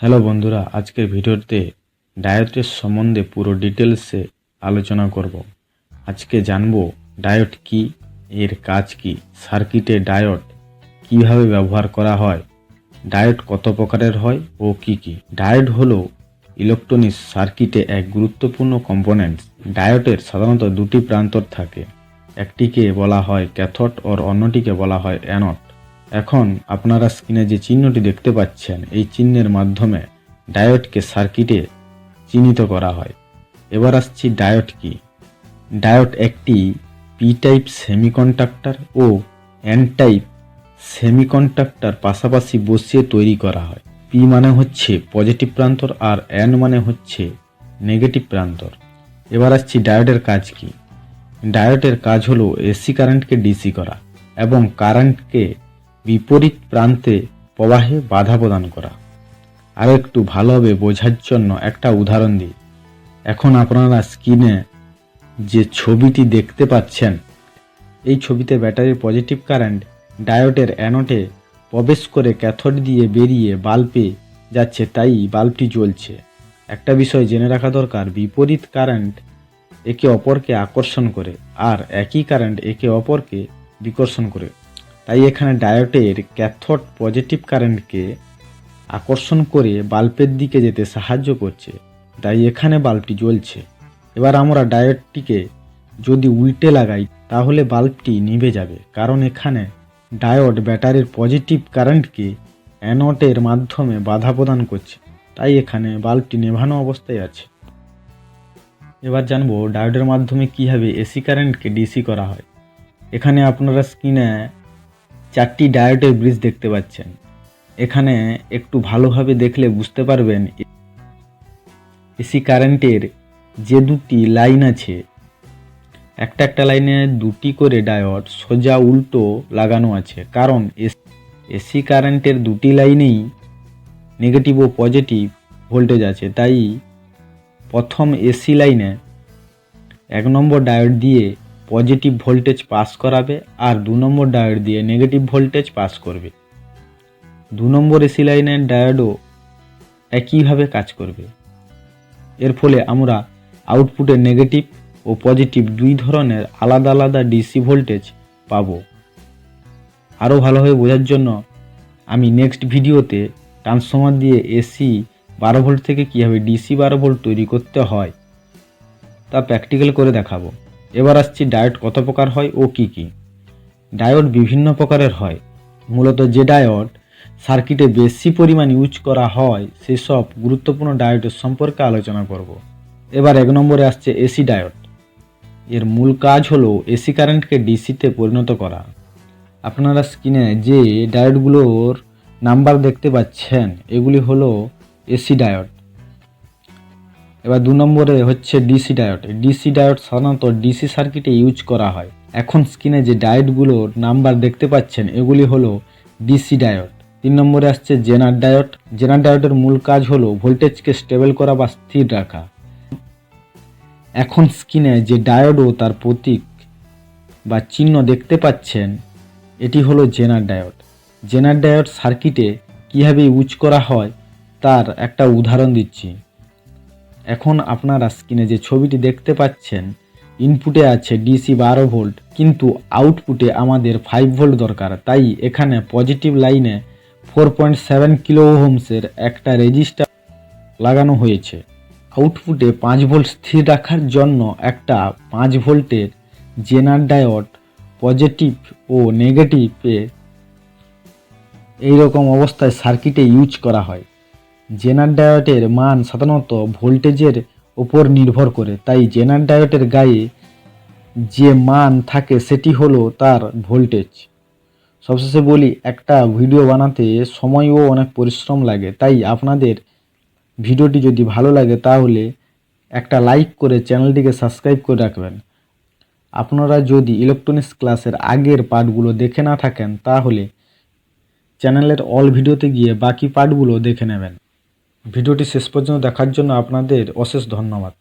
Hello বন্ধুরা, আজকের ভিডিওতে ডায়োটের সম্বন্ধে পুরো ডিটেলসে আলোচনা করব। আজকে জানব ডায়োট কি, এর কাজ কি, সার্কিটে ডায়োট কীভাবে ব্যবহার করা হয় ডায়োট কত প্রকারের হয় ও কি কি। ডায়োড হলো ইলেকট্রনিক্স সার্কিটে এক গুরুত্বপূর্ণ কম্পোনেন্ট। ডায়োটের সাধারণত দুটি প্রান্তর থাকে, একটিকে বলা হয় ক্যাথড ওর অন্যটিকে বলা হয় অ্যানট এখন আপনারা স্ক্রিনে যে চিহ্নটি দেখতে পাচ্ছেন, এই চিহ্নের মাধ্যমে ডায়োডকে সার্কিটে চিহ্নিত করা হয়। এবার আসছি ডায়োড কি। ডায়োড একটি পি টাইপ সেমিকন্ডাক্টর ও এন টাইপ সেমিকন্ডাক্টর পাশাপাশি বসিয়ে তৈরি করা হয়। পি মানে হচ্ছে পজিটিভ প্রান্তর আর এন মানে হচ্ছে নেগেটিভ প্রান্তর। এবার আসছি ডায়োডের কাজ কি। ডায়োডের কাজ হলো এসি কারেন্টকে ডিসি করা এবং কারেন্টকে বিপরীত প্রান্তে প্রবাহে বাধা প্রদান করা। আরও একটু ভালোভাবে বোঝার জন্য একটা উদাহরণ দিই। এখন আপনারা স্ক্রিনে যে ছবিটি দেখতে পাচ্ছেন, এই ছবিতে ব্যাটারির পজিটিভ কারেন্ট ডায়োডের অ্যানোটে প্রবেশ করে ক্যাথোড দিয়ে বেরিয়ে বাল্বে যাচ্ছে, তাই বাল্বটি জ্বলছে। একটা বিষয় জেনে রাখা দরকার, বিপরীত কারেন্ট একে অপরকে আকর্ষণ করে, আর একই কারেন্ট একে অপরকে বিকর্ষণ করে। তাই এখানে ডায়োডের ক্যাথোড পজিটিভ কারেন্টকে আকর্ষণ করে বাল্বের দিকে যেতে সাহায্য করছে, তাই এখানে বাল্বটি জ্বলছে। এবার আমরা ডায়োডটিকে যদি উল্টে লাগাই, তাহলে বাল্বটি নিভে যাবে, কারণ এখানে ডায়োড ব্যাটারির পজিটিভ কারেন্টকে অ্যানোটের মাধ্যমে বাধা প্রদান করছে, তাই এখানে বাল্বটি নেভানো অবস্থায় আছে। এবার জানব ডায়োডের মাধ্যমে কীভাবে এসি কারেন্টকে ডিসি করা হয়। এখানে আপনারা স্ক্রিনে চারটি ডায়োডের ব্রিজ দেখতে পাচ্ছেন। এখানে একটু ভালোভাবে দেখলে বুঝতে পারবেন এসি কারেন্টের যে দুটি লাইন আছে। একটা একটা লাইনে দুটি করে ডায়োড সোজা উল্টো লাগানো আছে। কারণ এসি কারেন্টের দুটি লাইনেই নেগেটিভ ও পজিটিভ ভোল্টেজ আছে। তাই প্রথম এসি লাইনে এক নম্বর ডায়োড দিয়ে পজিটিভ ভোল্টেজ পাস করাবে আর দু নম্বর ডায়োড দিয়ে নেগেটিভ ভোল্টেজ পাস করবে। দু নম্বর এসি লাইনের ডায়োডও একইভাবে কাজ করবে। এর ফলে আমরা আউটপুটে নেগেটিভ ও পজিটিভ দুই ধরনের আলাদা আলাদা ডিসি ভোল্টেজ পাবো। আরও ভালোভাবে বোঝার জন্য আমি নেক্সট ভিডিওতে ট্রান্সফর্মার দিয়ে এসি বারো ভোল্ট থেকে কীভাবে ডিসি বারো ভোল্ট তৈরি করতে হয় তা প্র্যাকটিক্যাল করে দেখাবো। এবার আসছি ডায়োড কত প্রকার হয় ও কি কি। ডায়োড বিভিন্ন প্রকারের হয়। মূলত যে ডায়োড সার্কিটে বেশি পরিমাণ ইউজ করা হয়, সেসব গুরুত্বপূর্ণ ডায়োডের সম্পর্কে আলোচনা করব। এবার এক নম্বরে আসছে এসি ডায়োড। এর মূল কাজ হলো এসি কারেন্টকে ডিসিতে পরিণত করা। আপনারা স্ক্রিনে যে ডায়োডগুলোর নাম্বার দেখতে পাচ্ছেন, এগুলি হলো এসি ডায়োড। এবার দু নম্বরে হচ্ছে ডিসি ডায়োড ডিসি ডায়োড সাধারণত ডিসি সার্কিটে ইউজ করা হয়। এখন স্ক্রিনে যে ডায়োডগুলোর নাম্বার দেখতে পাচ্ছেন, এগুলি হলো ডিসি ডায়োড তিন নম্বরে আসছে জেনার ডায়োড জেনার ডায়োডের মূল কাজ হলো ভোল্টেজকে স্টেবল করা বা স্থির রাখা। এখন স্ক্রিনে যে ডায়োড ও তার প্রতীক বা চিহ্ন দেখতে পাচ্ছেন, এটি হলো জেনার ডায়োড জেনার ডায়োড সার্কিটে কীভাবে ইউজ করা হয়, তার একটা উদাহরণ দিচ্ছি। এখন আপনারা স্ক্রিনে যে ছবিটি দেখতে পাচ্ছেন ইনপুটে আছে ডিসি বারো ভোল্ট কিন্তু আউটপুটে আমাদের ফাইভ ভোল্ট দরকার। তাই এখানে পজিটিভ লাইনে ফোর পয়েন্ট সেভেন কিলো হোমসের একটা রেজিস্টার লাগানো হয়েছে। আউটপুটে পাঁচ ভোল্ট স্থির রাখার জন্য একটা পাঁচ ভোল্টের জেনার ডায়ট পজিটিভ ও নেগেটিভে এইরকম অবস্থায় সার্কিটে ইউজ করা হয়। জেনার ডায়োডের মান সাধারণত ভোল্টেজের ওপর নির্ভর করে। তাই জেনার ডায়োডের গায়ে যে মান থাকে সেটি হলো তার ভোল্টেজ। সবশেষে বলি, একটা ভিডিও বানাতে সময়ও অনেক পরিশ্রম লাগে। তাই আপনাদের ভিডিওটি যদি ভালো লাগে তাহলে একটা লাইক করে চ্যানেলটিকে সাবস্ক্রাইব করে রাখবেন। আপনারা যদি ইলেকট্রনিক্স ক্লাসের আগের পার্টগুলো দেখে না থাকেন তাহলে চ্যানেলের অল ভিডিওতে গিয়ে বাকি পার্টগুলো দেখে নেবেন। ভিডিওটি শেষ পর্যন্ত দেখার জন্য আপনাদের অশেষ ধন্যবাদ।